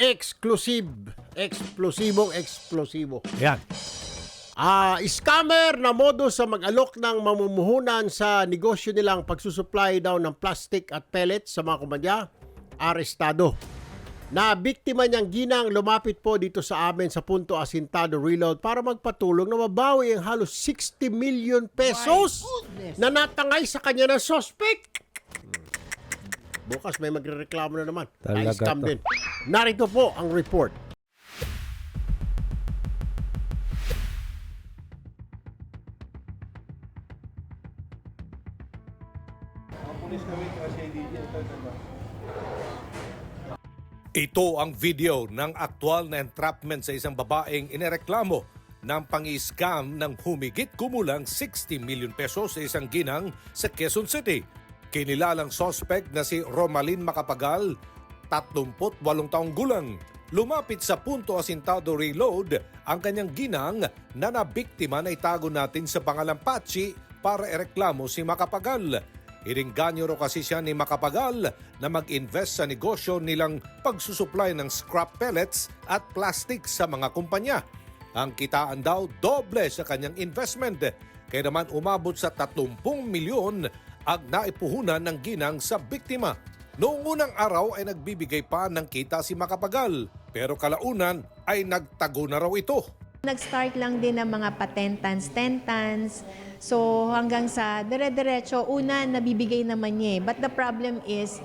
exclusive. Eksplosibong eksplosibo. Yan. Ah, scammer na modus sa mag-alok ng mamumuhunan sa negosyo nilang pagsusupply daw ng plastic at pellets sa mga kumpanya, arestado. Na biktima niyang ginang lumapit po dito sa amin sa Punto Asintado Reload para magpatulong na mabawi ang halos 60 million pesos na natangay sa kanya ng suspect. Bukas may magrereklamo na naman. Talaga Ay, scam to. din. Narito po ang report. Ito ang video ng aktwal na entrapment sa isang babaeng inireklamo ng pang-scam ng humigit kumulang 60 million pesos sa isang ginang sa Quezon City. Kinilalang sospek na si Romalyn Macapagal, 38 taong gulang. Lumapit sa punto asintado reload ang kanyang ginang na nabiktima na itago natin sa pangalang Pachi para ereklamo si Macapagal. Iringganyo ro kasi siya ni Macapagal na mag-invest sa negosyo nilang pagsusupply ng scrap pellets at plastic sa mga kumpanya. Ang kitaan daw doble sa kanyang investment. Kaya naman umabot sa 30 milyon ang naipuhunan ng ginang sa biktima. Noong unang araw ay nagbibigay pa ng kita si Macapagal. Pero kalaunan ay nagtago na raw ito. Nag-start lang din ng mga patentans, tentans. So hanggang sa dire-diretso, una nabibigay naman niya eh. But the problem is,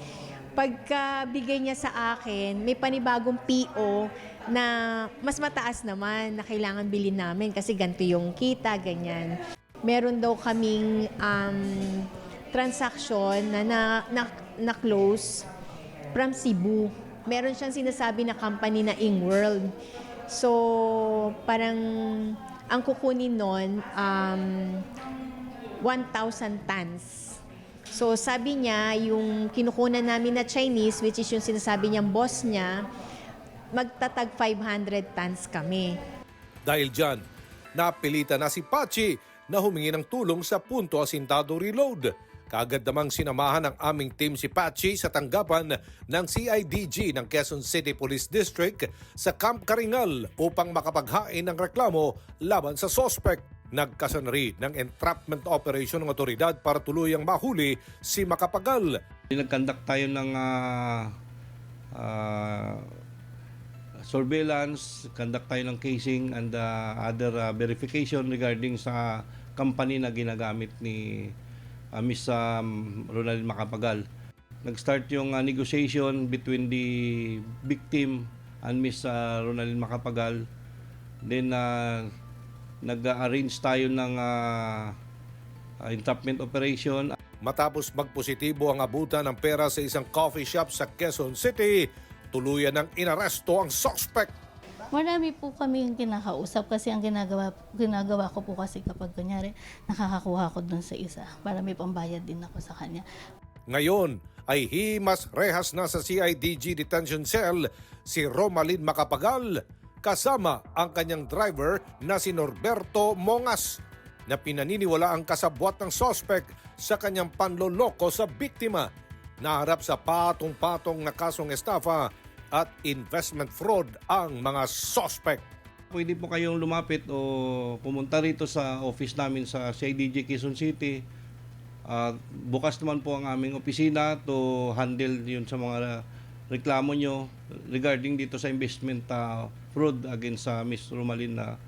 pagka bigay niya sa akin, may panibagong PO na mas mataas naman na kailangan bilhin namin kasi ganito yung kita, ganyan. Meron daw kaming um, transaction na na, na, na close from Cebu. Meron siyang sinasabi na company na Ingworld. So, parang ang kukunin nun, um, 1,000 tons. So, sabi niya, yung kinukunan namin na Chinese, which is yung sinasabi niyang boss niya, magtatag 500 tons kami. Dahil dyan, napilitan na si Pachi na humingi ng tulong sa punto asintado reload. Kaagad namang sinamahan ng aming team si Pachi sa tanggapan ng CIDG ng Quezon City Police District sa Camp Karingal upang makapaghain ng reklamo laban sa suspect. Nagkasanari ng entrapment operation ng otoridad para tuluyang mahuli si Makapagal. Nag-conduct tayo ng ah, ah, surveillance, conduct tayo ng casing and ah, other ah, verification regarding sa company na ginagamit ni uh, Miss um, Ronaldin Macapagal. Nag-start yung ah, negotiation between the victim and Miss ah, Ronaldin Macapagal. Then ah, nag-arrange tayo ng ah, ah, entrapment operation Matapos magpositibo ang abutan ng pera sa isang coffee shop sa Quezon City, tuluyan ng inaresto ang suspect. Marami po kami yung kinakausap kasi ang ginagawa, ginagawa ko po kasi kapag kunyari nakakakuha ko dun sa isa para may pambayad din ako sa kanya. Ngayon ay himas rehas na sa CIDG Detention Cell si Romalyn Macapagal kasama ang kanyang driver na si Norberto Mongas na pinaniniwala ang kasabwat ng sospek sa kanyang panloloko sa biktima. Naharap sa patong-patong na kasong estafa at investment fraud ang mga sospek. Pwede po kayong lumapit o pumunta rito sa office namin sa CIDG Quezon City. Ah, bukas naman po ang aming opisina to handle yun sa mga reklamo nyo regarding dito sa investment ah, fraud against sa Miss Romalyn na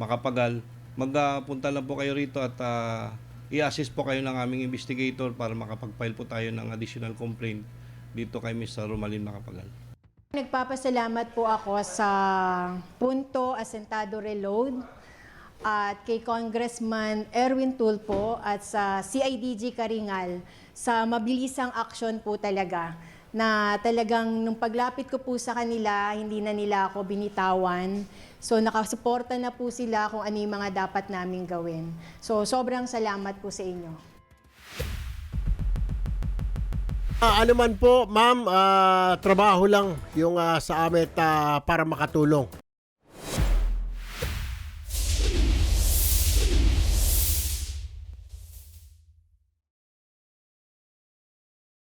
makapagal. Magpunta lang po kayo rito at ah, i-assist po kayo ng aming investigator para makapag-file po tayo ng additional complaint dito kay Miss Romalyn Makapagal. Nagpapasalamat po ako sa Punto Asentado Reload at kay Congressman Erwin Tulpo at sa CIDG Karingal sa mabilisang aksyon po talaga na talagang nung paglapit ko po sa kanila, hindi na nila ako binitawan. So nakasuporta na po sila kung ano yung mga dapat naming gawin. So sobrang salamat po sa inyo. Ah, ano man po, ma'am, ah, trabaho lang yung ah, sa amin ah, para makatulong.